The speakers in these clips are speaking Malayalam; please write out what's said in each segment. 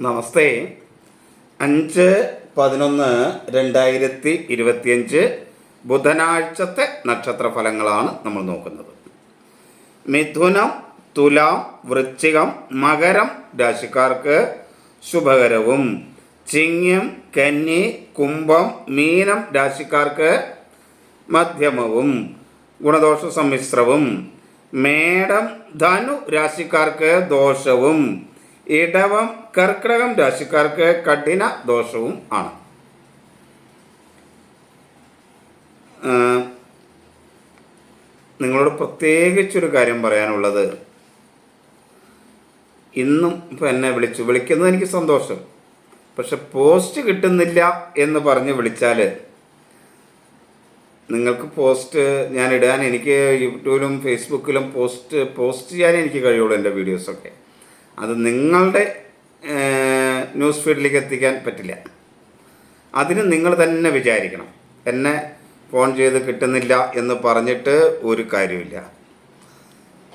നമസ്തേ. അഞ്ച് പതിനൊന്ന് രണ്ടായിരത്തി ഇരുപത്തിയഞ്ച് ബുധനാഴ്ചത്തെ നക്ഷത്ര ഫലങ്ങളാണ് നമ്മൾ നോക്കുന്നത്. മിഥുനം തുലാം വൃശ്ചികം മകരം രാശിക്കാർക്ക് ശുഭകരവും. ചിങ്ങം കന്നി കുംഭം മീനം രാശിക്കാർക്ക് മധ്യമവും. ഗുണദോഷ സമ്മിശ്രവും മേടം ധനു രാശിക്കാർക്ക് ദോഷവും. ഇടവം കർക്കിടകം രാശിക്കാർക്ക് കഠിന ദോഷവും ആണ്. നിങ്ങളോട് പ്രത്യേകിച്ചൊരു കാര്യം പറയാനുള്ളത്. ഇന്നും എന്നെ വിളിച്ചു. വിളിക്കുന്നത് എനിക്ക് സന്തോഷം. പക്ഷെ പോസ്റ്റ് കിട്ടുന്നില്ല എന്ന് പറഞ്ഞ് വിളിച്ചാൽ നിങ്ങൾക്ക് പോസ്റ്റ് ഞാൻ ഇടാൻ എനിക്ക് യൂട്യൂബിലും ഫേസ്ബുക്കിലും പോസ്റ്റ് പോസ്റ്റ് ചെയ്യാൻ എനിക്ക് കഴിയുള്ളൂ എന്റെ വീഡിയോസൊക്കെ. അത് നിങ്ങളുടെ ന്യൂസ് ഫീഡിലേക്ക് എത്തിക്കാൻ പറ്റില്ല. അതിന് നിങ്ങൾ തന്നെ വിചാരിക്കണം. എന്നെ ഫോൺ ചെയ്ത് കിട്ടുന്നില്ല എന്ന് പറഞ്ഞിട്ട് ഒരു കാര്യമില്ല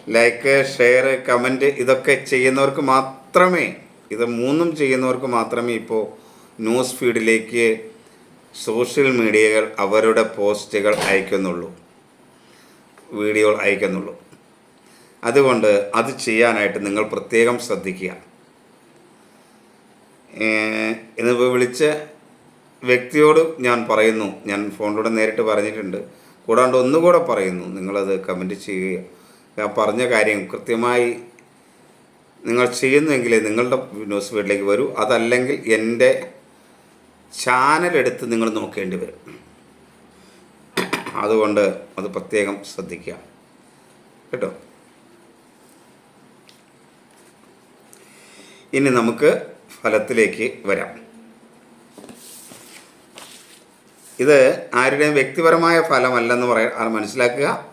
ലൈക്ക് ഷെയർ കമന്റ് ഇതൊക്കെ ചെയ്യുന്നവർക്ക് മാത്രമേ ഇത് മൂന്നും ചെയ്യുന്നവർക്ക് മാത്രമേ ഇപ്പോൾ ന്യൂസ് ഫീഡിലേക്ക് സോഷ്യൽ മീഡിയകൾ അവരുടെ പോസ്റ്റുകൾ അയക്കുന്നുള്ളൂ. വീഡിയോകൾ അയക്കുന്നുള്ളൂ. അതുകൊണ്ട് അത് ചെയ്യാനായിട്ട് നിങ്ങൾ പ്രത്യേകം ശ്രദ്ധിക്കുക. ഇന്നിപ്പോൾ വിളിച്ച വ്യക്തിയോട് ഞാൻ പറയുന്നു. ഞാൻ ഫോണിലൂടെ നേരിട്ട് പറഞ്ഞിട്ടുണ്ട്. കൂടാണ്ട് ഒന്നുകൂടെ പറയുന്നു. നിങ്ങളത് കമന്റ് ചെയ്യുക. ഞാൻ പറഞ്ഞ കാര്യം കൃത്യമായി നിങ്ങൾ ചെയ്യുന്നുവെങ്കിലേ നിങ്ങളുടെ ന്യൂസ് ഫീഡിലേക്ക് വരൂ. അതല്ലെങ്കിൽ എന്റെ ചാനലെടുത്ത് നിങ്ങൾ നോക്കേണ്ടി വരും. അതുകൊണ്ട് അത് പ്രത്യേകം ശ്രദ്ധിക്കുക. കേട്ടോ? ഇനി നമുക്ക് ഫലത്തിലേക്ക് വരാം. ഇത് ആരുടെയും വ്യക്തിപരമായ ഫലമല്ലെന്ന് പറയാൻ മനസ്സിലാക്കുക.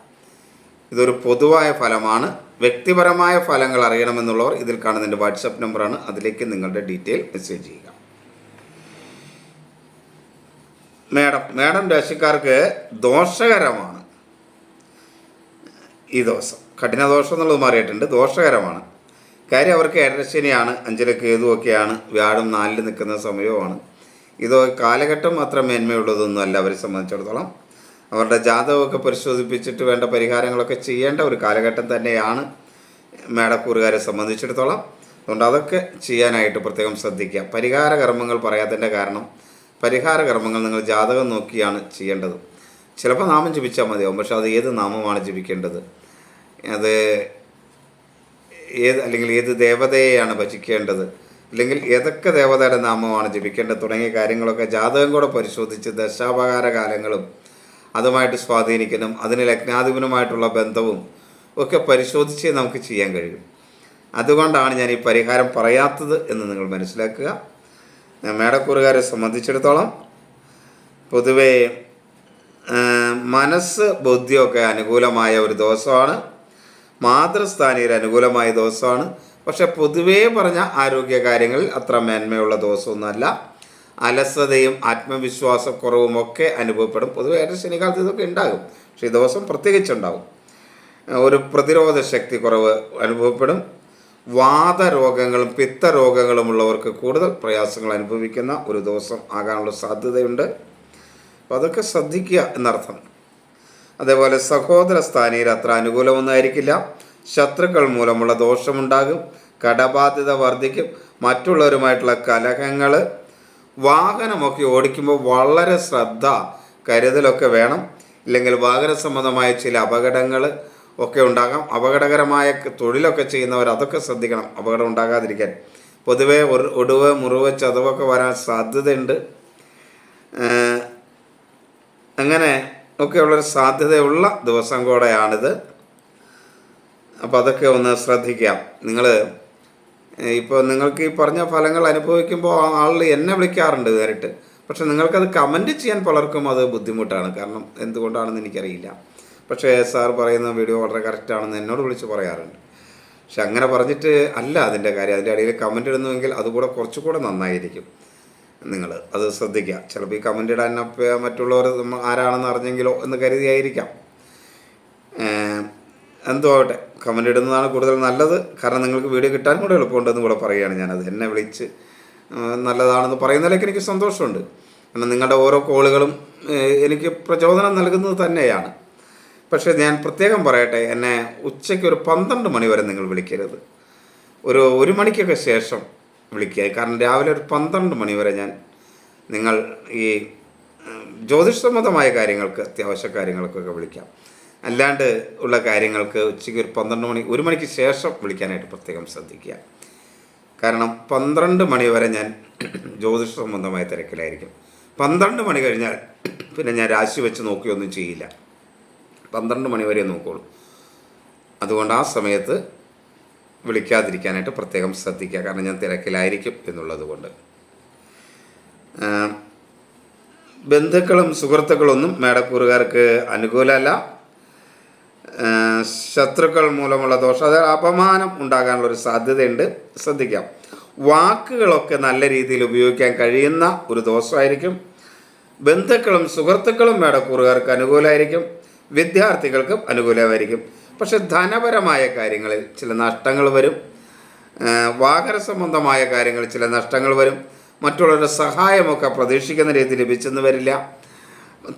ഇതൊരു പൊതുവായ ഫലമാണ്. വ്യക്തിപരമായ ഫലങ്ങൾ അറിയണമെന്നുള്ളവർ ഇതിൽ കാണുന്ന എന്റെ വാട്സപ്പ് നമ്പറാണ്. അതിലേക്ക് നിങ്ങളുടെ ഡീറ്റെയിൽ മെസ്സേജ് ചെയ്യുക. മേഡം മേഡം രാശിക്കാർക്ക് ദോഷകരമാണ് ഈ ദോഷം കഠിന ദോഷം എന്നുള്ളത് മാറിയിട്ടുണ്ട്. ദോഷകരമാണ്. കാര്യം അവർക്ക് ഏഴരശനിയാണ് അഞ്ചര കേതുവൊക്കെയാണ് വ്യാഴം നാലിൽ നിൽക്കുന്ന സമയവുമാണ്. ഇത് കാലഘട്ടം മാത്രം മേന്മയുള്ളതൊന്നും അല്ല അവരെ സംബന്ധിച്ചിടത്തോളം. അവരുടെ ജാതകമൊക്കെ പരിശോധിപ്പിച്ചിട്ട് വേണ്ട പരിഹാരങ്ങളൊക്കെ ചെയ്യേണ്ട ഒരു കാലഘട്ടം തന്നെയാണ് മേടക്കൂറുകാരെ സംബന്ധിച്ചിടത്തോളം. അതുകൊണ്ട് അതൊക്കെ ചെയ്യാനായിട്ട് പ്രത്യേകം ശ്രദ്ധിക്കുക. പരിഹാര കർമ്മങ്ങൾ പറയാത്തതിന്റെ കാരണം പരിഹാര കർമ്മങ്ങൾ നിങ്ങൾ ജാതകം നോക്കിയാണ് ചെയ്യേണ്ടത്. ചിലപ്പോൾ നാമം ജപിച്ചാൽ മതിയാവും പക്ഷെ അത് ഏത് നാമമാണ് ജപിക്കേണ്ടത്? അത് ഏത് അല്ലെങ്കിൽ ഏത് ദേവതയെയാണ് ഭജിക്കേണ്ടത്? അല്ലെങ്കിൽ ഏതൊക്കെ ദേവതയുടെ നാമമാണ് ജപിക്കേണ്ടത്? തുടങ്ങിയ കാര്യങ്ങളൊക്കെ ജാതകം കൂടെ പരിശോധിച്ച് ദശാപകാര കാലങ്ങളും അതുമായിട്ട് സ്വാധീനിക്കണം അതിന് ലഗ്നാധിപനുമായിട്ടുള്ള ബന്ധവും ഒക്കെ പരിശോധിച്ച് നമുക്ക് ചെയ്യാൻ കഴിയും. അതുകൊണ്ടാണ് ഞാൻ ഈ പരിഹാരം പറയാത്തത് എന്ന് നിങ്ങൾ മനസ്സിലാക്കുക. മേടക്കൂറുകാരെ സംബന്ധിച്ചിടത്തോളം പൊതുവേ മനസ്സ് ബുദ്ധിയൊക്കെ അനുകൂലമായ ഒരു ദിവസമാണ്. മാതൃസ്ഥാനീയർ അനുകൂലമായ ദിവസമാണ്. പക്ഷെ പൊതുവേ പറഞ്ഞ ആരോഗ്യ കാര്യങ്ങളിൽ അത്ര മേന്മയുള്ള ദിവസമൊന്നുമല്ല. അലസതയും ആത്മവിശ്വാസക്കുറവും ഒക്കെ അനുഭവപ്പെടും. പൊതുവേ ഏറെ ശനികാലത്ത് ഇതൊക്കെ ഉണ്ടാകും. പക്ഷെ ഈ ദിവസം പ്രത്യേകിച്ചുണ്ടാകും. ഒരു പ്രതിരോധ ശക്തി കുറവ് അനുഭവപ്പെടും. വാതരോഗങ്ങളും പിത്തരോഗങ്ങളും ഉള്ളവർക്ക് കൂടുതൽ പ്രയാസങ്ങൾ അനുഭവിക്കുന്ന ഒരു ദിവസം ആകാനുള്ള സാധ്യതയുണ്ട്. അപ്പോൾ അതൊക്കെ ശ്രദ്ധിക്കുക എന്നർത്ഥം. അതേപോലെ സഹോദര സ്ഥാനിയിൽ അത്ര അനുകൂലമൊന്നായിരിക്കില്ല. ശത്രുക്കൾ മൂലമുള്ള ദോഷമുണ്ടാകും. കടബാധ്യത വർദ്ധിക്കും. മറ്റുള്ളവരുമായിട്ടുള്ള കലഹങ്ങൾ വാഹനമൊക്കെ ഓടിക്കുമ്പോൾ വളരെ ശ്രദ്ധ കരുതലൊക്കെ വേണം. ഇല്ലെങ്കിൽ വാഹന സംബന്ധമായ ചില അപകടങ്ങൾ ഒക്കെ ഉണ്ടാകാം. അപകടകരമായ തൊഴിലൊക്കെ ചെയ്യുന്നവർ അതൊക്കെ ശ്രദ്ധിക്കണം. അപകടം ഉണ്ടാകാതിരിക്കാൻ. പൊതുവെ ഒടുവ് മുറിവ് ചതവൊക്കെ വരാൻ സാധ്യതയുണ്ട്. അങ്ങനെ ഒക്കെയുള്ളൊരു സാധ്യതയുള്ള ദിവസം കൂടെയാണിത്. അപ്പോൾ അതൊക്കെ ഒന്ന് ശ്രദ്ധിക്കാം. നിങ്ങൾ ഇപ്പോൾ നിങ്ങൾക്ക് ഈ പറഞ്ഞ ഫലങ്ങൾ അനുഭവിക്കുമ്പോൾ ആളുകൾ എന്നെ വിളിക്കാറുണ്ട് നേരിട്ട്. പക്ഷെ നിങ്ങൾക്കത് കമന്റ് ചെയ്യാൻ പലർക്കും അത് ബുദ്ധിമുട്ടാണ്. കാരണം എന്തുകൊണ്ടാണെന്ന് എനിക്കറിയില്ല. പക്ഷേ സാർ പറയുന്ന വീഡിയോ വളരെ കറക്റ്റാണെന്ന് എന്നോട് വിളിച്ച് പറയാറുണ്ട്. പക്ഷെ അങ്ങനെ പറഞ്ഞിട്ട് അല്ല അതിന്റെ കാര്യം. അതിന്റെ ഇടയിൽ കമന്റ് ഇടുന്നുവെങ്കിൽ അതുകൂടെ കുറച്ചുകൂടെ നന്നായിരിക്കും. നിങ്ങൾ അത് ശ്രദ്ധിക്കുക. ചിലപ്പോൾ ഈ കമന്റ് ഇടാൻ മറ്റുള്ളവർ നമ്മൾ ആരാണെന്ന് അറിഞ്ഞെങ്കിലോ എന്ന് കരുതിയായിരിക്കാം. എന്തോ ആവട്ടെ. കമന്റ് ഇടുന്നതാണ് കൂടുതൽ നല്ലത്. കാരണം നിങ്ങൾക്ക് വീഡിയോ കിട്ടാൻ കൂടെ എളുപ്പമുണ്ടെന്ന് കൂടെ പറയുകയാണ് ഞാനത് എന്നെ വിളിച്ച് നല്ലതാണെന്ന് പറയുന്നതിലേക്ക് എനിക്ക് സന്തോഷമുണ്ട്. കാരണം നിങ്ങളുടെ ഓരോ കോളുകളും എനിക്ക് പ്രചോദനം നൽകുന്നത് തന്നെയാണ്. പക്ഷേ ഞാൻ പ്രത്യേകം പറയട്ടെ എന്നെ ഉച്ചയ്ക്ക് ഒരു പന്ത്രണ്ട് മണി വരെ നിങ്ങൾ വിളിക്കരുത്. ഒരു ഒരു മണിക്കൊക്കെ ശേഷം വിളിക്കുക. കാരണം രാവിലെ ഒരു പന്ത്രണ്ട് മണി വരെ ഞാൻ നിങ്ങൾ ഈ ജ്യോതിഷസംബന്ധമായ ജ്യോതിഷ സംബന്ധമായ കാര്യങ്ങൾക്ക് അത്യാവശ്യ കാര്യങ്ങൾക്കൊക്കെ വിളിക്കാം. അല്ലാണ്ട് ഉള്ള കാര്യങ്ങൾക്ക് ഉച്ചയ്ക്ക് ഒരു പന്ത്രണ്ട് മണി ഒരു മണിക്ക് ശേഷം വിളിക്കാനായിട്ട് പ്രത്യേകം ശ്രദ്ധിക്കുക. കാരണം പന്ത്രണ്ട് മണി വരെ ഞാൻ ജ്യോതിഷ സംബന്ധമായ തിരക്കിലായിരിക്കും. പന്ത്രണ്ട് മണി കഴിഞ്ഞാൽ പിന്നെ ഞാൻ രാശി വെച്ച് നോക്കുകയൊന്നും ചെയ്യില്ല. പന്ത്രണ്ട് മണി വരെ നോക്കുള്ളൂ. അതുകൊണ്ട് ആ സമയത്ത് വിളിക്കാതിരിക്കാനായിട്ട് പ്രത്യേകം ശ്രദ്ധിക്കുക. കാരണം ഞാൻ തിരക്കിലായിരിക്കും എന്നുള്ളത് കൊണ്ട്. ബന്ധുക്കളും സുഹൃത്തുക്കളൊന്നും മേടക്കൂറുകാർക്ക് അനുകൂലമല്ല. ശത്രുക്കൾ മൂലമുള്ള ദോഷം അതായത് അപമാനം ഉണ്ടാകാനുള്ള ഒരു സാധ്യതയുണ്ട്. ശ്രദ്ധിക്കാം. വാക്കുകളൊക്കെ നല്ല രീതിയിൽ ഉപയോഗിക്കാൻ കഴിയുന്ന ഒരു ദോഷമായിരിക്കും. ബന്ധുക്കളും സുഹൃത്തുക്കളും മേടക്കൂറുകാർക്ക് അനുകൂലമായിരിക്കും. വിദ്യാർത്ഥികൾക്കും അനുകൂലമായിരിക്കും. പക്ഷെ ധനപരമായ കാര്യങ്ങളിൽ ചില നഷ്ടങ്ങൾ വരും. വാഹന സംബന്ധമായ കാര്യങ്ങളിൽ ചില നഷ്ടങ്ങൾ വരും. മറ്റുള്ളവരുടെ സഹായമൊക്കെ പ്രതീക്ഷിക്കുന്ന രീതി ലഭിച്ചെന്ന് വരില്ല.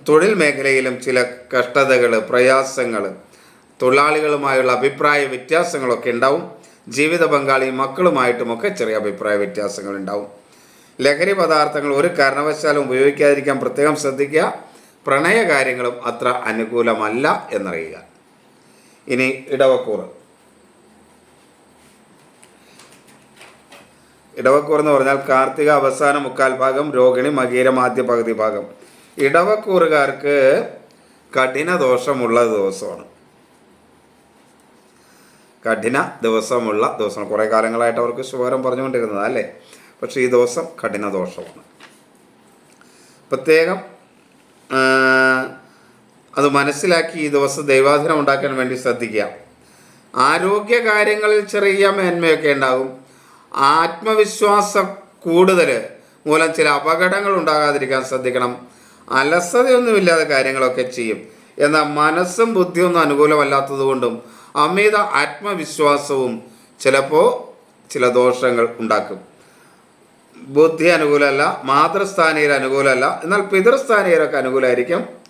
തൊഴിൽ മേഖലയിലും ചില കഷ്ടതകൾ പ്രയാസങ്ങൾ തൊഴിലാളികളുമായുള്ള അഭിപ്രായ വ്യത്യാസങ്ങളൊക്കെ ഉണ്ടാവും. ജീവിത പങ്കാളിയും മക്കളുമായിട്ടുമൊക്കെ ചെറിയ അഭിപ്രായ വ്യത്യാസങ്ങൾ ഉണ്ടാവും. ലഹരി പദാർത്ഥങ്ങൾ ഒരു കാരണവശാലും ഉപയോഗിക്കാതിരിക്കാൻ പ്രത്യേകം ശ്രദ്ധിക്കുക. പ്രണയ കാര്യങ്ങളും അത്ര അനുകൂലമല്ല എന്നറിയുക. ഇനി ഇടവക്കൂറ് ഇടവക്കൂർ എന്ന് പറഞ്ഞാൽ കാർത്തിക അവസാന മുക്കാൽ ഭാഗം രോഹിണി മകീരം ആദ്യ പകുതി ഭാഗം. ഇടവക്കൂറുകാർക്ക് കഠിന ദോഷമുള്ള ദിവസമാണ്. കഠിന ദിവസമുള്ള ദിവസമാണ്. കുറേ കാലങ്ങളായിട്ട് അവർക്ക് ശുഭകരം പറഞ്ഞുകൊണ്ടിരുന്നത് അല്ലേ? പക്ഷെ ഈ ദിവസം കഠിന ദോഷമാണ്. പ്രത്യേകം അത് മനസ്സിലാക്കി ഈ ദിവസം ദൈവാധീനം ഉണ്ടാക്കാൻ വേണ്ടി ശ്രദ്ധിക്കുക. ആരോഗ്യ കാര്യങ്ങളിൽ ചെറിയ മേന്മയൊക്കെ ഉണ്ടാകും. ആത്മവിശ്വാസം കൂടുതൽ മൂലം ചില അപകടങ്ങൾ ഉണ്ടാകാതിരിക്കാൻ ശ്രദ്ധിക്കണം. അലസതയൊന്നുമില്ലാതെ കാര്യങ്ങളൊക്കെ ചെയ്യും. എന്നാൽ മനസ്സും ബുദ്ധിയൊന്നും അനുകൂലമല്ലാത്തത് കൊണ്ടും അമിത ആത്മവിശ്വാസവും ചിലപ്പോൾ ചില ദോഷങ്ങൾ ഉണ്ടാക്കും. ബുദ്ധി അനുകൂലമല്ല മാതൃസ്ഥാനീയർ അനുകൂലമല്ല. എന്നാൽ പിതൃസ്ഥാനീയരൊക്കെ അനുകൂലമായിരിക്കും.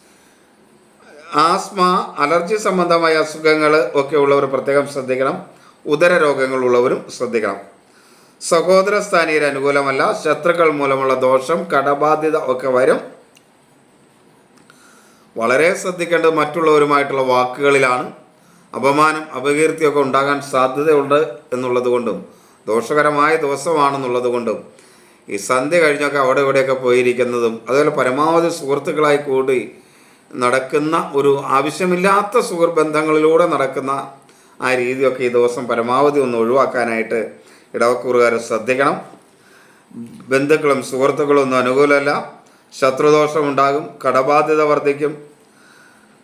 ആസ്മ അലർജി സംബന്ധമായ അസുഖങ്ങൾ ഒക്കെ ഉള്ളവർ പ്രത്യേകം ശ്രദ്ധിക്കണം. ഉദര രോഗങ്ങൾ ഉള്ളവരും ശ്രദ്ധിക്കണം. സഹോദര സ്ഥാനീയർ അനുകൂലമല്ല. ശത്രുക്കൾ മൂലമുള്ള ദോഷം കടബാധ്യത ഒക്കെ വരും. വളരെ ശ്രദ്ധിക്കേണ്ടത് മറ്റുള്ളവരുമായിട്ടുള്ള വാക്കുകളിലാണ്. അപമാനം അപകീർത്തിയൊക്കെ ഉണ്ടാകാൻ സാധ്യതയുണ്ട് എന്നുള്ളത് കൊണ്ടും ദോഷകരമായ ദിവസമാണെന്നുള്ളത് കൊണ്ടും ഈ സന്ധ്യ കഴിഞ്ഞൊക്കെ അവിടെ ഇവിടെയൊക്കെ പോയിരിക്കുന്നതും അതുപോലെ പരമാവധി സുഹൃത്തുക്കളായി കൂടി നടക്കുന്ന ഒരു ആവശ്യമില്ലാത്ത സുഹൃബന്ധങ്ങളിലൂടെ ബന്ധങ്ങളിലൂടെ നടക്കുന്ന ആ രീതിയൊക്കെ ഈ ദിവസം പരമാവധി ഒന്ന് ഒഴിവാക്കാനായിട്ട് ഇടവക്കൂറുകാർ ശ്രദ്ധിക്കണം. ബന്ധുക്കളും സുഹൃത്തുക്കളും ഒന്നും അനുകൂലമല്ല. ശത്രുദോഷം ഉണ്ടാകും കടബാധ്യത വർദ്ധിക്കും.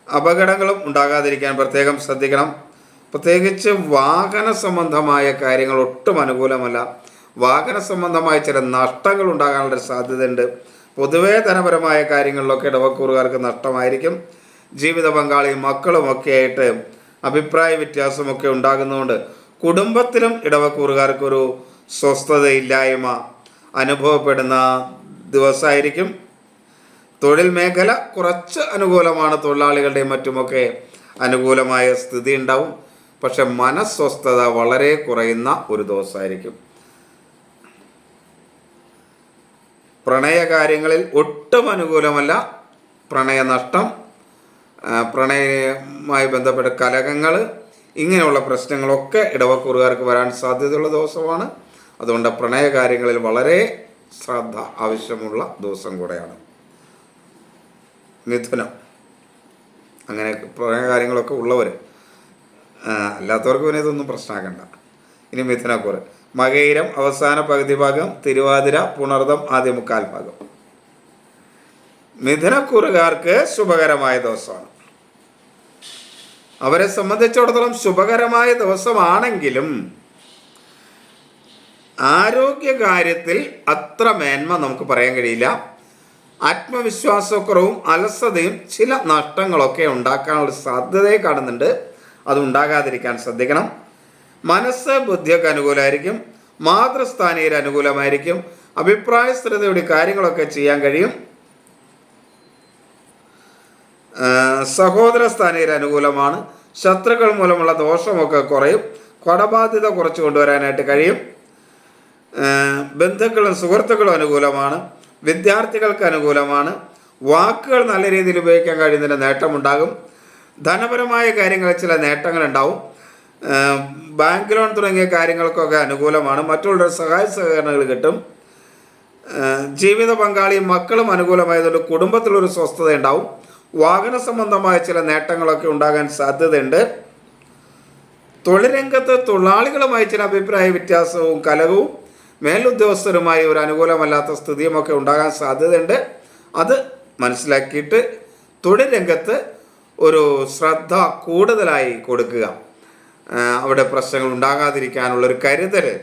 അപകടങ്ങളും ഉണ്ടാകാതിരിക്കാൻ പ്രത്യേകം ശ്രദ്ധിക്കണം. പ്രത്യേകിച്ച് വാഹന സംബന്ധമായ കാര്യങ്ങൾ ഒട്ടും അനുകൂലമല്ല. വാഹന സംബന്ധമായ ചില നഷ്ടങ്ങൾ ഉണ്ടാകാനുള്ള സാധ്യതയുണ്ട്. പൊതുവേ ധനപരമായ കാര്യങ്ങളിലൊക്കെ ഇടവക്കൂറുകാർക്ക് നഷ്ടമായിരിക്കും. ജീവിത പങ്കാളിയും മക്കളും ഒക്കെ ആയിട്ട് അഭിപ്രായ വ്യത്യാസമൊക്കെ ഉണ്ടാകുന്നതുകൊണ്ട് കുടുംബത്തിലും ഇടവക്കൂറുകാർക്കൊരു സ്വസ്ഥതയില്ലായ്മ അനുഭവപ്പെടുന്ന ദിവസമായിരിക്കും. തൊഴിൽ മേഖല കുറച്ച് അനുകൂലമാണ്. തൊഴിലാളികളുടെയും മറ്റുമൊക്കെ അനുകൂലമായ സ്ഥിതി ഉണ്ടാവും. പക്ഷെ മനസ്വസ്ഥത വളരെ കുറയുന്ന ഒരു ദിവസമായിരിക്കും. പ്രണയകാര്യങ്ങളിൽ ഒട്ടും അനുകൂലമല്ല. പ്രണയനഷ്ടം പ്രണയവുമായി ബന്ധപ്പെട്ട കലകങ്ങൾ ഇങ്ങനെയുള്ള പ്രശ്നങ്ങളൊക്കെ ഇടവക്കൂറുകാർക്ക് വരാൻ സാധ്യതയുള്ള ദിവസമാണ്. അതുകൊണ്ട് പ്രണയകാര്യങ്ങളിൽ വളരെ ശ്രദ്ധ ആവശ്യമുള്ള ദിവസം കൂടെയാണ്. മിഥുനം. അങ്ങനെ പ്രണയകാര്യങ്ങളൊക്കെ ഉള്ളവർ അല്ലാത്തവർക്ക് പിന്നെ ഇതൊന്നും പ്രശ്നമാക്കണ്ട. ഇനി മിഥുനക്കൂറ്. മകയിരം അവസാന പകുതി ഭാഗം തിരുവാതിര പുണർദം ആദ്യ മുക്കാൽ ഭാഗം. മിഥുനക്കൂറുകാർക്ക് ശുഭകരമായ ദിവസമാണ്. അവരെ സംബന്ധിച്ചിടത്തോളം ശുഭകരമായ ദിവസമാണെങ്കിലും ആരോഗ്യകാര്യത്തിൽ അത്ര മേന്മ നമുക്ക് പറയാൻ കഴിയില്ല. ആത്മവിശ്വാസക്കുറവും അലസതയും ചില നഷ്ടങ്ങളൊക്കെ ഉണ്ടാക്കാനുള്ള സാധ്യതയെ കാണുന്നുണ്ട്. അത് ഉണ്ടാകാതിരിക്കാൻ ശ്രദ്ധിക്കണം. മനസ്സ് ബുദ്ധിയൊക്കെ അനുകൂലമായിരിക്കും. മാതൃസ്ഥാനീയർ അനുകൂലമായിരിക്കും. അഭിപ്രായ സ്ഥിരതയുടെ കാര്യങ്ങളൊക്കെ ചെയ്യാൻ കഴിയും. സഹോദര സ്ഥാനീയർ അനുകൂലമാണ്. ശത്രുക്കൾ മൂലമുള്ള ദോഷമൊക്കെ കുറയും. കൊടബാധ്യത കുറച്ച് കൊണ്ടുവരാനായിട്ട് കഴിയും. ബന്ധുക്കളും സുഹൃത്തുക്കളും അനുകൂലമാണ്. വിദ്യാർത്ഥികൾക്ക് അനുകൂലമാണ്. വാക്കുകൾ നല്ല രീതിയിൽ ഉപയോഗിക്കാൻ കഴിയുന്നതിന് നേട്ടമുണ്ടാകും. ധനപരമായ കാര്യങ്ങളിൽ ചില നേട്ടങ്ങളുണ്ടാവും. ബാങ്ക് ലോൺ തുടങ്ങിയ കാര്യങ്ങൾക്കൊക്കെ അനുകൂലമാണ്. മറ്റുള്ളവരുടെ സഹായ സഹകരണങ്ങൾ കിട്ടും. ജീവിത പങ്കാളിയും മക്കളും അനുകൂലമായതുകൊണ്ട് കുടുംബത്തിലൊരു സ്വസ്ഥത ഉണ്ടാവും വാഹന സംബന്ധമായ ചില നേട്ടങ്ങളൊക്കെ ഉണ്ടാകാൻ സാധ്യതയുണ്ട്. തൊഴിൽ രംഗത്ത് തൊഴിലാളികളുമായി ചില അഭിപ്രായ വ്യത്യാസവും കലകവും മേലുദ്യോഗസ്ഥരുമായി ഒരു അനുകൂലമല്ലാത്ത സ്ഥിതിയുമൊക്കെ ഉണ്ടാകാൻ സാധ്യതയുണ്ട്. അത് മനസ്സിലാക്കിയിട്ട് തൊഴിൽ രംഗത്ത് ഒരു ശ്രദ്ധ കൂടുതലായി കൊടുക്കുക. അവിടെ പ്രശ്നങ്ങൾ ഉണ്ടാകാതിരിക്കാനുള്ളൊരു കരുതൽ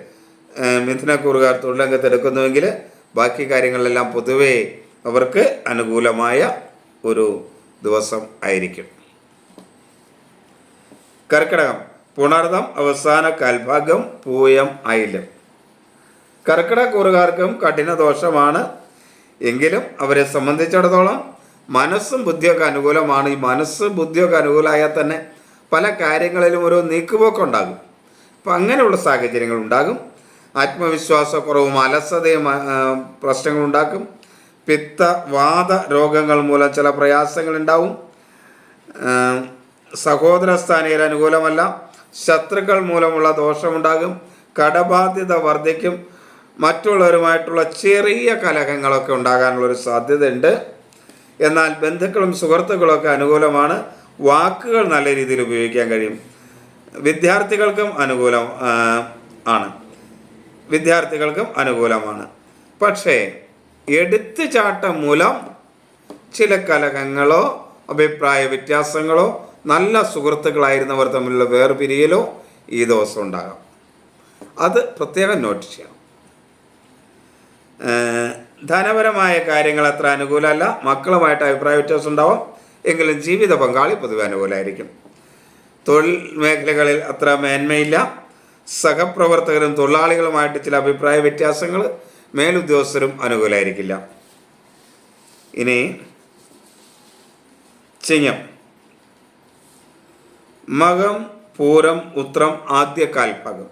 മിഥുനക്കൂറുകാർ തൊഴിലംഗത്തെടുക്കുന്നുവെങ്കിൽ ബാക്കി കാര്യങ്ങളിലെല്ലാം പൊതുവേ അവർക്ക് അനുകൂലമായ ഒരു ദിവസം ആയിരിക്കും. കർക്കിടകം പുണർദം അവസാന കൽഭാഗം പൂയം അയിലും കർക്കിടക്കൂറുകാർക്കും കഠിന ദോഷമാണ്. എങ്കിലും അവരെ സംബന്ധിച്ചിടത്തോളം മനസ്സും ബുദ്ധിയൊക്കെ അനുകൂലമാണ്. ഈ മനസ്സ് ബുദ്ധിയൊക്കെ അനുകൂലമായാൽ തന്നെ പല കാര്യങ്ങളിലും ഓരോ നീക്കുപോക്കുണ്ടാകും. അപ്പം അങ്ങനെയുള്ള സാഹചര്യങ്ങൾ ഉണ്ടാകും. ആത്മവിശ്വാസക്കുറവും അലസതയും പ്രശ്നങ്ങളുണ്ടാക്കും പിത്ത വാത രോഗങ്ങൾ മൂലം ചില പ്രയാസങ്ങളുണ്ടാവും സഹോദര സ്ഥാനയിൽ അനുകൂലമല്ല. ശത്രുക്കൾ മൂലമുള്ള ദോഷമുണ്ടാകും കടബാധ്യത വർദ്ധിക്കും. മറ്റുള്ളവരുമായിട്ടുള്ള ചെറിയ കലഹങ്ങളൊക്കെ ഉണ്ടാകാനുള്ളൊരു സാധ്യതയുണ്ട്. എന്നാൽ ബന്ധുക്കളും സുഹൃത്തുക്കളൊക്കെ അനുകൂലമാണ്. വാക്കുകൾ നല്ല രീതിയിൽ ഉപയോഗിക്കാൻ കഴിയും. വിദ്യാർത്ഥികൾക്കും അനുകൂലം ആണ്. വിദ്യാർത്ഥികൾക്കും അനുകൂലമാണ്. പക്ഷേ എടുത്തു ചാട്ടം മൂലം ചില കലഹങ്ങളോ അഭിപ്രായ വ്യത്യാസങ്ങളോ നല്ല സുഹൃത്തുക്കളായിരുന്നവർ തമ്മിലുള്ള വേർപിരിയലോ ഈ ദിവസം ഉണ്ടാകാം. അത് പ്രത്യേകം നോട്ട് ചെയ്യണം. ധനപരമായ കാര്യങ്ങൾ അത്ര അനുകൂലമല്ല. മക്കളുമായിട്ട് അഭിപ്രായ വ്യത്യാസം ഉണ്ടാവാം. എങ്കിലും ജീവിത പങ്കാളി പൊതുവെ അനുകൂലമായിരിക്കും തൊഴിൽ മേഖലകളിൽ അത്ര മേന്മയില്ല. സഹപ്രവർത്തകരും തൊഴിലാളികളുമായിട്ട് ചില അഭിപ്രായ വ്യത്യാസങ്ങൾ മേലുദ്യോഗസ്ഥരും അനുകൂലമായിരിക്കില്ല ഇനി ചിങ്ങം. മകം പൂരം ഉത്രം ആദ്യ കാൽപ്പകം.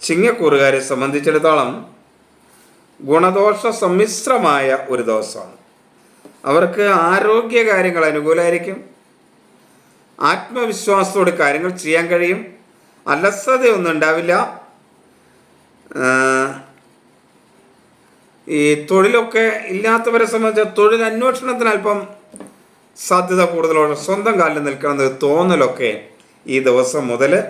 ചിങ്ങക്കൂറുകാരെ സംബന്ധിച്ചിടത്തോളം ഗുണദോഷ സമ്മിശ്രമായ ഒരു ദിവസമാണ്. അവർക്ക് ആരോഗ്യ കാര്യങ്ങൾ അനുകൂലമായിരിക്കും ആത്മവിശ്വാസത്തോടെ കാര്യങ്ങൾ ചെയ്യാൻ കഴിയും. അലസതയൊന്നും ഉണ്ടാവില്ല. ഈ തൊഴിലൊക്കെ ഇല്ലാത്തവരെ സംബന്ധിച്ച് തൊഴിൽ അന്വേഷണത്തിന് അല്പം സാധ്യത കൂടുതലുള്ള സ്വന്തം കാലിൽ നിൽക്കണമെന്ന് തോന്നലൊക്കെ ഈ ദിവസം മുതൽ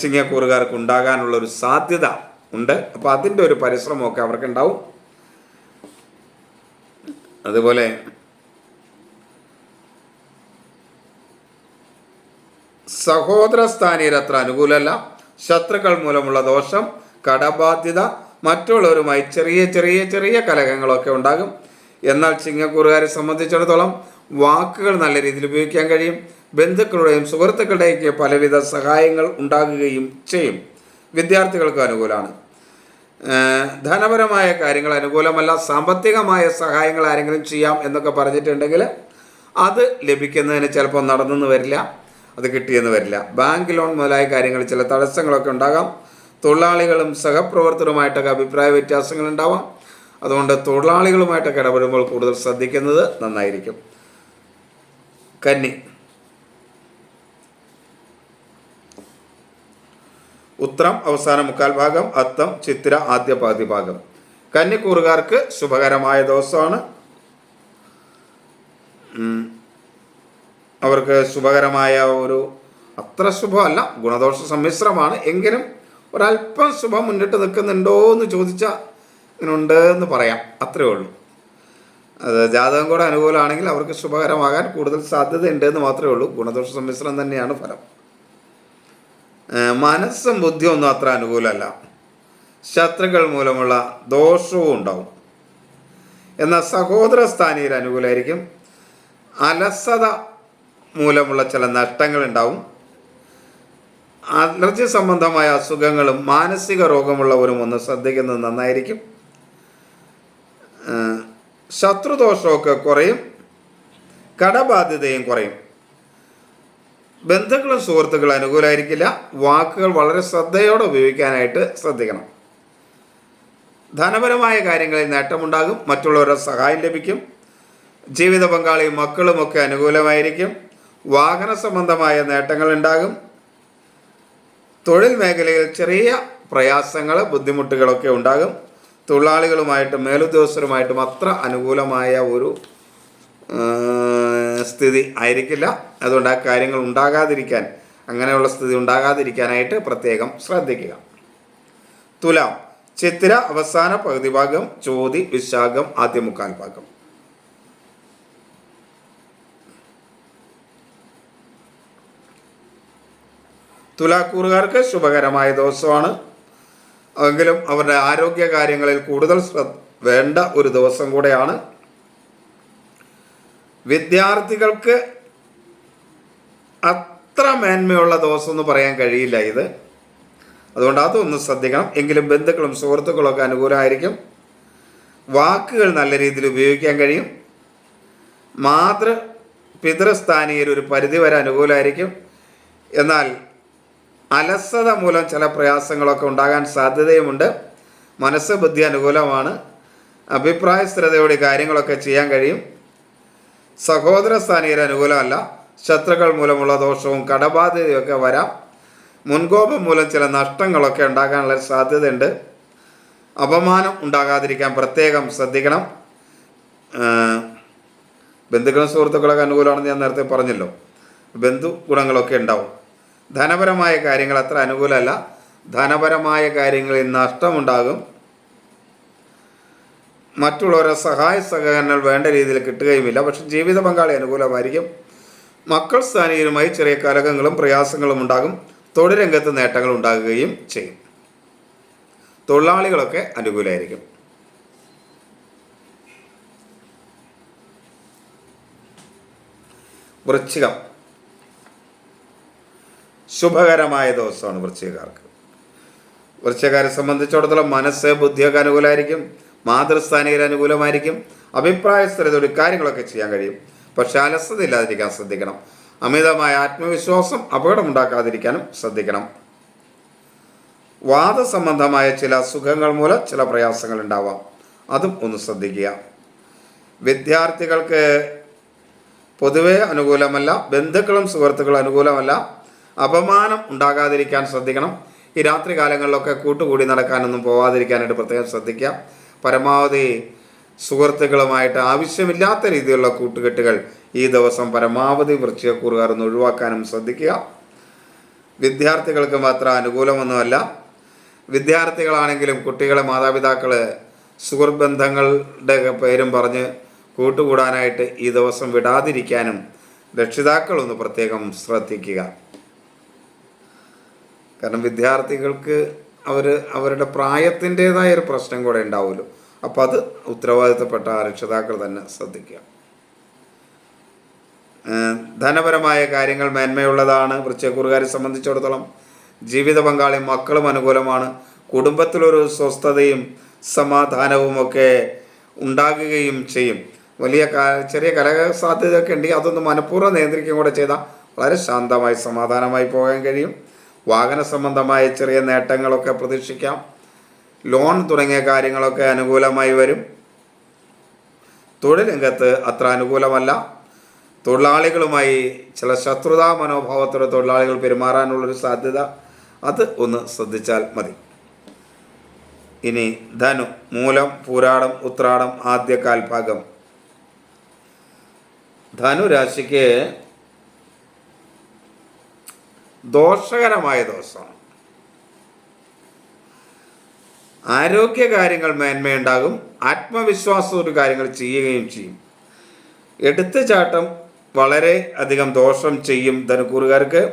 ചിങ്ങക്കൂറുകാർക്ക് ഉണ്ടാകാനുള്ള ഒരു സാധ്യത ഉണ്ട്. അപ്പോൾ അതിന്റെ ഒരു പരിശ്രമമൊക്കെ അവർക്കുണ്ടാവും. അതുപോലെ സഹോദര സ്ഥാനീയർ അത്ര അനുകൂലമല്ല. ശത്രുക്കൾ മൂലമുള്ള ദോഷം കടബാധ്യത മറ്റുള്ളവരുമായി ചെറിയ ചെറിയ ചെറിയ കലഹങ്ങളൊക്കെ ഉണ്ടാകും. എന്നാൽ ചിങ്ങക്കൂറുകാരെ സംബന്ധിച്ചിടത്തോളം വാക്കുകൾ നല്ല രീതിയിൽ ഉപയോഗിക്കാൻ കഴിയും. ബന്ധുക്കളുടെയും സുഹൃത്തുക്കളുടെയൊക്കെ പലവിധ സഹായങ്ങൾ ഉണ്ടാകുകയും ചെയ്യും. വിദ്യാർത്ഥികൾക്ക് അനുകൂലമാണ്. ധനപരമായ കാര്യങ്ങൾ അനുകൂലമല്ല സാമ്പത്തികമായ സഹായങ്ങൾ ആരെങ്കിലും ചെയ്യാം എന്നൊക്കെ പറഞ്ഞിട്ടുണ്ടെങ്കിൽ അത് ലഭിക്കുന്നതിന് ചിലപ്പോൾ നടന്നെന്ന് വരില്ല അത് കിട്ടിയെന്ന് വരില്ല. ബാങ്ക് ലോൺ മുതലായ കാര്യങ്ങൾ ചില തടസ്സങ്ങളൊക്കെ ഉണ്ടാകാം. തൊഴിലാളികളും സഹപ്രവർത്തകരുമായിട്ടൊക്കെ അഭിപ്രായ വ്യത്യാസങ്ങൾ ഉണ്ടാവാം. അതുകൊണ്ട് തൊഴിലാളികളുമായിട്ടൊക്കെ ഇടപെടുമ്പോൾ കൂടുതൽ ശ്രദ്ധിക്കുന്നത് നന്നായിരിക്കും. കന്നി ഉത്രം അവസാന മുക്കാൽ ഭാഗം അത്തം ചിത്തിര ആദ്യ പാതി ഭാഗം. കന്നിക്കൂറുകാർക്ക് ശുഭകരമായ ദിവസമാണ്. അവർക്ക് ശുഭകരമായ ഒരു അത്ര ശുഭമല്ല ഗുണദോഷ സമ്മിശ്രമാണ്. എങ്കിലും ഒരല്പം ശുഭം മുന്നിട്ട് നിൽക്കുന്നുണ്ടോ എന്ന് ചോദിച്ചാൽ ഇങ്ങനുണ്ട് എന്ന് പറയാം. അത്രയേ ഉള്ളൂ. അത് ജാതകം കൂടെ അനുകൂലമാണെങ്കിൽ അവർക്ക് ശുഭകരമാകാൻ കൂടുതൽ സാധ്യതയുണ്ട് എന്ന് മാത്രമേ ഉള്ളൂ. ഗുണദോഷ സമ്മിശ്രം തന്നെയാണ് ഫലം. മനസ്സും ബുദ്ധിയും ഒന്നും അത്ര അനുകൂലമല്ല. ശത്രുക്കൾ മൂലമുള്ള ദോഷവും ഉണ്ടാവും. എന്നാൽ സഹോദര സ്ഥാനീയർ അനുകൂലമായിരിക്കും. അലസത മൂലമുള്ള ചില നഷ്ടങ്ങളുണ്ടാവും അലർജി സംബന്ധമായ അസുഖങ്ങളും മാനസിക രോഗമുള്ളവരും ഒന്ന് ശ്രദ്ധിക്കുന്നത് നന്നായിരിക്കും. ശത്രുദോഷമൊക്കെ കുറയും. കടബാധ്യതയും കുറയും. ബന്ധുക്കളും സുഹൃത്തുക്കളും അനുകൂലമായിരിക്കില്ല വാക്കുകൾ വളരെ ശ്രദ്ധയോടെ ഉപയോഗിക്കാനായിട്ട് ശ്രദ്ധിക്കണം. ധനപരമായ കാര്യങ്ങളിൽ നേട്ടമുണ്ടാകും. മറ്റുള്ളവരുടെ സഹായം ലഭിക്കും. ജീവിത പങ്കാളിയും മക്കളുമൊക്കെ അനുകൂലമായിരിക്കും. വാഹന സംബന്ധമായ നേട്ടങ്ങൾ ഉണ്ടാകും. തൊഴിൽ മേഖലയിൽ ചെറിയ പ്രയാസങ്ങൾ ബുദ്ധിമുട്ടുകളൊക്കെ ഉണ്ടാകും. തൊഴിലാളികളുമായിട്ടും മേലുദ്യോഗസ്ഥരുമായിട്ടും അത്ര അനുകൂലമായ ഒരു സ്ഥിതി ആയിരിക്കില്ല. അതുകൊണ്ട് ആ കാര്യങ്ങൾ ഉണ്ടാകാതിരിക്കാൻ അങ്ങനെയുള്ള സ്ഥിതി ഉണ്ടാകാതിരിക്കാനായിട്ട് പ്രത്യേകം ശ്രദ്ധിക്കുക. തുലാം ചിത്തിര അവസാന പകുതി ഭാഗം ചോതി വിശാഖം ആദ്യ മുക്കാൽ ഭാഗം. തുലാക്കൂറുകാർക്ക് ശുഭകരമായ ദിവസമാണ്. എങ്കിലും അവരുടെ ആരോഗ്യ കാര്യങ്ങളിൽ കൂടുതൽ ശ്രദ്ധ വേണ്ട ഒരു ദിവസം കൂടെയാണ്. വിദ്യാർത്ഥികൾക്ക് അത്ര മേന്മയുള്ള ദിവസം എന്ന് പറയാൻ കഴിയില്ല ഇത്. അതുകൊണ്ട് അതൊന്ന് ശ്രദ്ധിക്കണം. എങ്കിലും ബന്ധുക്കളും സുഹൃത്തുക്കളൊക്കെ അനുകൂലമായിരിക്കും. വാക്കുകൾ നല്ല രീതിയിൽ ഉപയോഗിക്കാൻ കഴിയും. മാതൃ പിതൃസ്ഥാനീയർ ഒരു പരിധി പരിധിവരെ അനുകൂലമായിരിക്കും. എന്നാൽ അലസത മൂലം ചില പ്രയാസങ്ങളൊക്കെ ഉണ്ടാകാൻ സാധ്യതയുമുണ്ട്. മനസ്സ് ബുദ്ധി അനുകൂലമാണ്. അഭിപ്രായ സ്ഥിരതയോടെ കാര്യങ്ങളൊക്കെ ചെയ്യാൻ കഴിയും. സഹോദര സ്ഥാനീയർ അനുകൂലമല്ല. ശത്രുക്കൾ മൂലമുള്ള ദോഷവും കടബാധ്യതയൊക്കെ വരാം. മുൻകോപം മൂലം ചില നഷ്ടങ്ങളൊക്കെ ഉണ്ടാകാനുള്ള സാധ്യതയുണ്ട്. അപമാനം ഉണ്ടാകാതിരിക്കാൻ പ്രത്യേകം ശ്രദ്ധിക്കണം. ബന്ധുക്കളും സുഹൃത്തുക്കളൊക്കെ അനുകൂലമാണെന്ന് ഞാൻ നേരത്തെ പറഞ്ഞല്ലോ. ബന്ധു ഗുണങ്ങളൊക്കെ ഉണ്ടാവും. ധനപരമായ കാര്യങ്ങൾ അത്ര അനുകൂലമല്ല. ധനപരമായ കാര്യങ്ങളിൽ നഷ്ടമുണ്ടാകും. മറ്റുള്ളവരെ സഹായ സഹകരണങ്ങൾ വേണ്ട രീതിയിൽ കിട്ടുകയുമില്ല. പക്ഷെ ജീവിത പങ്കാളി അനുകൂലമായിരിക്കും. മക്കൾ സ്ഥാനീയരുമായി ചെറിയ കലകങ്ങളും പ്രയാസങ്ങളും ഉണ്ടാകും. തൊഴിൽ രംഗത്ത് നേട്ടങ്ങൾ ഉണ്ടാകുകയും ചെയ്യും. തൊഴിലാളികളൊക്കെ അനുകൂലമായിരിക്കും വൃശ്ചികം. ശുഭകരമായ ദിവസമാണ് വൃശ്ചികക്കാർക്ക്. വൃശ്ചികക്കാരെ സംബന്ധിച്ചിടത്തോളം മനസ്സ് ബുദ്ധിയൊക്കെ അനുകൂലമായിരിക്കും മാതൃസ്ഥാനികർ അനുകൂലമായിരിക്കും. അഭിപ്രായ സ്ഥിരതയോടെ കാര്യങ്ങളൊക്കെ ചെയ്യാൻ കഴിയും. പക്ഷെ അലസത ഇല്ലാതിരിക്കാൻ ശ്രദ്ധിക്കണം. അമിതമായ ആത്മവിശ്വാസം അപകടമുണ്ടാക്കാതിരിക്കാനും ശ്രദ്ധിക്കണം. വാദസംബന്ധമായ ചില സുഖങ്ങൾ മൂലം ചില പ്രയാസങ്ങൾ ഉണ്ടാവാം. അതും ഒന്ന് ശ്രദ്ധിക്കുക. വിദ്യാർത്ഥികൾക്ക് പൊതുവെ അനുകൂലമല്ല ബന്ധുക്കളും സുഹൃത്തുക്കളും അനുകൂലമല്ല. അപമാനം ഉണ്ടാകാതിരിക്കാൻ ശ്രദ്ധിക്കണം. ഈ രാത്രി കാലങ്ങളിലൊക്കെ കൂട്ടുകൂടി നടക്കാനൊന്നും പോവാതിരിക്കാനായിട്ട് പ്രത്യേകം ശ്രദ്ധിക്കുക. പരമാവധി സുഹൃത്തുക്കളുമായിട്ട് ആവശ്യമില്ലാത്ത രീതിയിലുള്ള കൂട്ടുകെട്ടുകൾ ഈ ദിവസം പരമാവധി വൃശ്ചികക്കൂറുകാർ ഒന്ന് ഒഴിവാക്കാനും ശ്രദ്ധിക്കുക. വിദ്യാർത്ഥികൾക്ക് മാത്രം അനുകൂലമൊന്നുമല്ല. വിദ്യാർത്ഥികളാണെങ്കിലും കുട്ടികളെ മാതാപിതാക്കൾ സുഹൃത്ത് ബന്ധങ്ങളുടെ പേരും പറഞ്ഞ് കൂട്ടുകൂടാനായിട്ട് ഈ ദിവസം വിടാതിരിക്കാനും രക്ഷിതാക്കളൊന്ന് പ്രത്യേകം ശ്രദ്ധിക്കുക. കാരണം വിദ്യാർത്ഥികൾക്ക് അവർ അവരുടെ പ്രായത്തിന്റെതായ ഒരു പ്രശ്നം കൂടെ ഉണ്ടാവുമല്ലോ. അപ്പോൾ അത് ഉത്തരവാദിത്തപ്പെട്ട രക്ഷിതാക്കൾ തന്നെ ശ്രദ്ധിക്കുക. ധനപരമായ കാര്യങ്ങൾ മേന്മയുള്ളതാണ് വൃശ്ചക്കൂറുകാരെ സംബന്ധിച്ചിടത്തോളം ജീവിത പങ്കാളി മക്കളും അനുകൂലമാണ്. കുടുംബത്തിലൊരു സ്വസ്ഥതയും സമാധാനവും ഒക്കെ ഉണ്ടാകുകയും ചെയ്യും. വലിയ ചെറിയ കലക സാധ്യതയൊക്കെ ഉണ്ടെങ്കിൽ അതൊന്ന് മനഃപൂർവം നിയന്ത്രിക്കുകയും കൂടെ ചെയ്താൽ വളരെ ശാന്തമായി സമാധാനമായി പോകാൻ കഴിയും. വാഹന സംബന്ധമായ ചെറിയ നേട്ടങ്ങളൊക്കെ പ്രതീക്ഷിക്കാം. ലോൺ തുടങ്ങിയ കാര്യങ്ങളൊക്കെ അനുകൂലമായി വരും. തൊഴിൽ രംഗത്ത് അത്ര അനുകൂലമല്ല. തൊഴിലാളികളുമായി ചില ശത്രുതാ മനോഭാവത്തോടെ തൊഴിലാളികൾ പെരുമാറാനുള്ളൊരു സാധ്യത അത് ഒന്ന് ശ്രദ്ധിച്ചാൽ മതി. ഇനി ധനു മൂലം പൂരാടം ഉത്രാടം ആദ്യ കാൽഭാഗം ധനു രാശിക്ക് ദോഷകരമായ ദിവസമാണ് ആരോഗ്യ കാര്യങ്ങൾ മേന്മയുണ്ടാകും ആത്മവിശ്വാസം ഒരു കാര്യങ്ങൾ ചെയ്യുകയും ചെയ്യും. എടുത്തുചാട്ടം വളരെ അധികം ദോഷം ചെയ്യും ധനുക്കൂറുകാർക്ക്.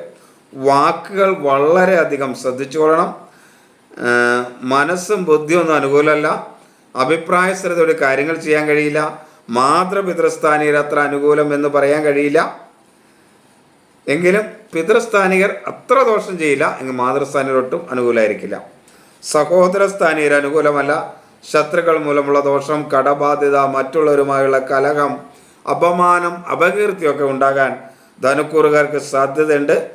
വാക്കുകൾ വളരെ അധികം ശ്രദ്ധിച്ചു കൊള്ളണം മനസ്സും ബുദ്ധിയും ഒന്നും അനുകൂലമല്ല. അഭിപ്രായ സ്ഥിരതയോടെ കാര്യങ്ങൾ ചെയ്യാൻ കഴിയില്ല. മാതൃപിതൃസ്ഥാനീയർ അത്ര അനുകൂലം എന്ന് പറയാൻ കഴിയില്ല. എങ്കിലും പിതൃസ്ഥാനികർ അത്ര ദോഷം ചെയ്യില്ല. എങ്കിൽ മാതൃസ്ഥാനികർ ഒട്ടും അനുകൂലമായിരിക്കില്ല സഹോദരസ്ഥാനികർ അനുകൂലമല്ല. ശത്രുക്കൾ മൂലമുള്ള ദോഷം കടബാധ്യത മറ്റുള്ളവരുമായുള്ള കലഹം അപമാനം അപകീർത്തിയൊക്കെ ഉണ്ടാകാൻ ധനുക്കൂറുകാർക്ക് സാധ്യതയുണ്ട്.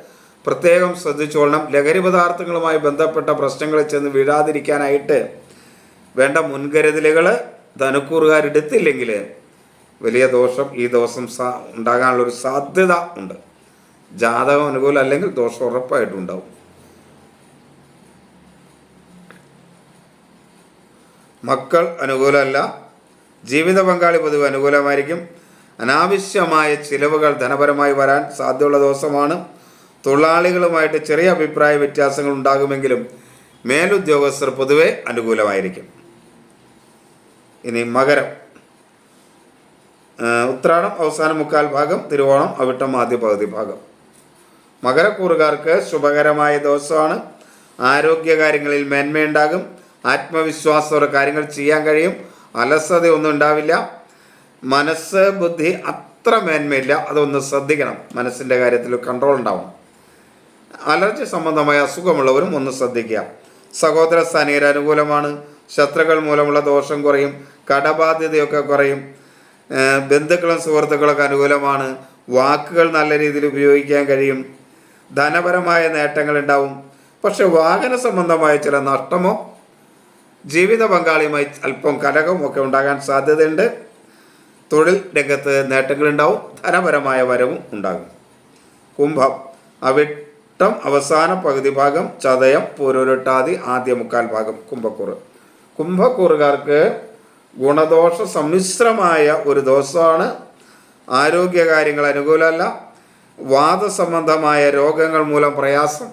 പ്രത്യേകം ശ്രദ്ധിച്ചോളണം. ലഹരി പദാർത്ഥങ്ങളുമായി ബന്ധപ്പെട്ട പ്രശ്നങ്ങളിൽ ചെന്ന് വീഴാതിരിക്കാനായിട്ട് വേണ്ട മുൻകരുതലുകൾ ധനുക്കൂറുകാരെടുത്തില്ലെങ്കിൽ വലിയ ദോഷം ഈ ദോഷം സാ ഉണ്ടാകാനുള്ളൊരു സാധ്യത ഉണ്ട്. ജാതകം അനുകൂലം അല്ലെങ്കിൽ ദോഷം ഉറപ്പായിട്ടും ഉണ്ടാവും മക്കൾ അനുകൂലമല്ല. ജീവിത പങ്കാളി പൊതുവെ അനുകൂലമായിരിക്കും. അനാവശ്യമായ ചിലവുകൾ ധനപരമായി വരാൻ സാധ്യതയുള്ള ദിവസമാണ്. തൊഴിലാളികളുമായിട്ട് ചെറിയ അഭിപ്രായ വ്യത്യാസങ്ങൾ ഉണ്ടാകുമെങ്കിലും മേലുദ്യോഗസ്ഥർ പൊതുവെ അനുകൂലമായിരിക്കും. ഇനി മകരം. ഉത്രാടം അവസാന മുക്കാൽ ഭാഗം തിരുവോണം അവിട്ടം ആദ്യ പകുതി ഭാഗം. മകരക്കൂറുകാർക്ക് ശുഭകരമായ ദിവസമാണ്. ആരോഗ്യകാര്യങ്ങളിൽ മേന്മയുണ്ടാകും. ആത്മവിശ്വാസത്തോടെ കാര്യങ്ങൾ ചെയ്യാൻ കഴിയും. അലസതയൊന്നും ഉണ്ടാവില്ല. മനസ്സ് ബുദ്ധി അത്ര മേന്മയില്ല. അതൊന്ന് ശ്രദ്ധിക്കണം. മനസ്സിന്റെ കാര്യത്തിൽ കൺട്രോൾ ഉണ്ടാവും അലർജി സംബന്ധമായ അസുഖമുള്ളവരും ഒന്ന് ശ്രദ്ധിക്കുക. സഹോദര സ്ഥാനീയർ അനുകൂലമാണ്. ശത്രുക്കൾ മൂലമുള്ള ദോഷം കുറയും. കടബാധ്യതയൊക്കെ കുറയും. ബന്ധുക്കളും സുഹൃത്തുക്കളൊക്കെ അനുകൂലമാണ്. വാക്കുകൾ നല്ല രീതിയിൽ ഉപയോഗിക്കാൻ കഴിയും. ധനപരമായ നേട്ടങ്ങൾ ഉണ്ടാവും. പക്ഷെ വാഹന സംബന്ധമായ ചില നഷ്ടമോ ജീവിത പങ്കാളിയുമായി അല്പം കലകം ഒക്കെ ഉണ്ടാകാൻ സാധ്യതയുണ്ട്. തൊഴിൽ രംഗത്ത് നേട്ടങ്ങളുണ്ടാവും ധനപരമായ വരവും ഉണ്ടാകും. കുംഭം അവിട്ടം അവസാന പകുതി ഭാഗം ചതയം പൂരൊരുട്ടാതി ആദ്യ മുക്കാൽ ഭാഗം കുംഭക്കൂറ്. കുംഭക്കൂറുകാർക്ക് ഗുണദോഷ സമ്മിശ്രമായ ഒരു ദിവസമാണ്. ആരോഗ്യകാര്യങ്ങൾ അനുകൂലമല്ല. വാദസംബന്ധമായ രോഗങ്ങൾ മൂലം പ്രയാസം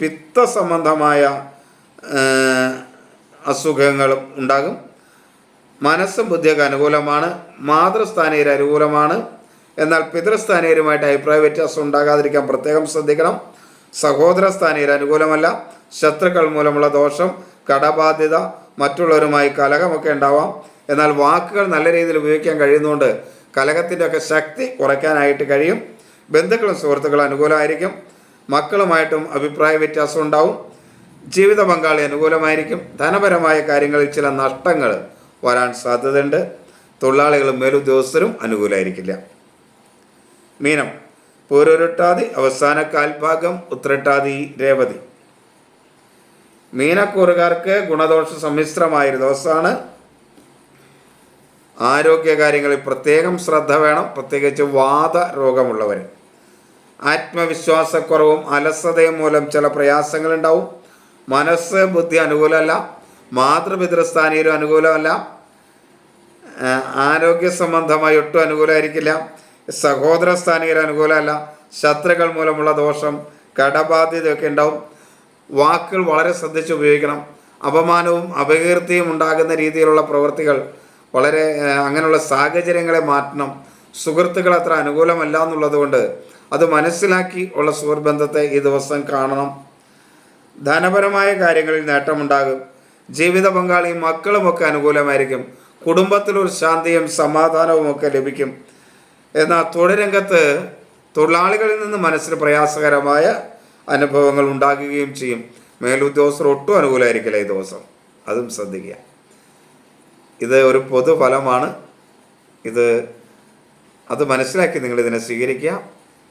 പിത്ത സംബന്ധമായ ആ, അസുഖങ്ങളും ഉണ്ടാകും. മനസ്സും ബുദ്ധിയൊക്കെ അനുകൂലമാണ് മാതൃസ്ഥാനീയർ അനുകൂലമാണ്. എന്നാൽ പിതൃസ്ഥാനീയരുമായിട്ട് അഭിപ്രായ വ്യത്യാസം ഉണ്ടാകാതിരിക്കാൻ പ്രത്യേകം ശ്രദ്ധിക്കണം. സഹോദര സ്ഥാനീയർ അനുകൂലമല്ല ശത്രുക്കൾ മൂലമുള്ള ദോഷം കടബാധ്യത മറ്റുള്ളവരുമായി കലഹമൊക്കെ ഉണ്ടാവാം. എന്നാൽ വാക്കുകൾ നല്ല രീതിയിൽ ഉപയോഗിക്കാൻ കഴിയുന്നതുകൊണ്ട് കലഹത്തിന്റെയൊക്കെ ശക്തി കുറയ്ക്കാനായിട്ട് കഴിയും. ബന്ധുക്കളും സുഹൃത്തുക്കളും അനുകൂലമായിരിക്കും. മക്കളുമായിട്ടും അഭിപ്രായ വ്യത്യാസം ഉണ്ടാവും. ജീവിത പങ്കാളി അനുകൂലമായിരിക്കും. ധനപരമായ കാര്യങ്ങളിൽ ചില നഷ്ടങ്ങൾ വരാൻ സാധ്യതയുണ്ട്. തൊഴിലാളികളും മേലുദ്യോഗസ്ഥരും അനുകൂലമായിരിക്കില്ല. മീനം. പൂരൊരുട്ടാതി അവസാന കാൽഭാഗം ഉത്രട്ടാതി രേവതി. മീനക്കൂറുകാർക്ക് ഗുണദോഷ സമ്മിശ്രമായൊരു ദിവസമാണ്. ആരോഗ്യകാര്യങ്ങളിൽ പ്രത്യേകം ശ്രദ്ധ വേണം. പ്രത്യേകിച്ച് വാത രോഗമുള്ളവർ ആത്മവിശ്വാസക്കുറവും അലസതയും മൂലം ചില പ്രയാസങ്ങളുണ്ടാവും. മനസ്സ് ബുദ്ധി അനുകൂലമല്ല. മാതൃപിതൃസ്ഥാനീയരും അനുകൂലമല്ല. ആരോഗ്യ സംബന്ധമായി ഒട്ടും അനുകൂലമായിരിക്കില്ല. സഹോദര സ്ഥാനീയർ അനുകൂലമല്ല. ശത്രുക്കൾ മൂലമുള്ള ദോഷം കടബാധ്യതയൊക്കെ ഉണ്ടാവും. വാക്കുകൾ വളരെ ശ്രദ്ധിച്ച് ഉപയോഗിക്കണം. അപമാനവും അപകീർത്തിയും ഉണ്ടാകുന്ന രീതിയിലുള്ള പ്രവൃത്തികൾ വളരെ അങ്ങനെയുള്ള സാഹചര്യങ്ങളെ മാറ്റണം. സുഹൃത്തുക്കൾ അത്ര അനുകൂലമല്ല എന്നുള്ളത് കൊണ്ട് അത് മനസ്സിലാക്കി ഉള്ള സുഹൃബന്ധത്തെ ഈ ദിവസം കാണണം. ധനപരമായ കാര്യങ്ങളിൽ നേട്ടമുണ്ടാകും. ജീവിത പങ്കാളിയും മക്കളുമൊക്കെ അനുകൂലമായിരിക്കും. കുടുംബത്തിലൊരു ശാന്തിയും സമാധാനവും ഒക്കെ ലഭിക്കും. എന്നാൽ തൊഴിലരംഗത്ത് തൊഴിലാളികളിൽ നിന്ന് മനസ്സിന് പ്രയാസകരമായ അനുഭവങ്ങൾ ഉണ്ടാകുകയും ചെയ്യും. മേലുദ്യോഗസ്ഥർ ഒട്ടും അനുകൂലമായിരിക്കില്ല ഈ ദിവസം. അതും ശ്രദ്ധിക്കുക. ഇത് ഒരു പൊതുഫലമാണ്. ഇത് അത് മനസ്സിലാക്കി നിങ്ങൾ ഇതിനെ സ്വീകരിക്കുക.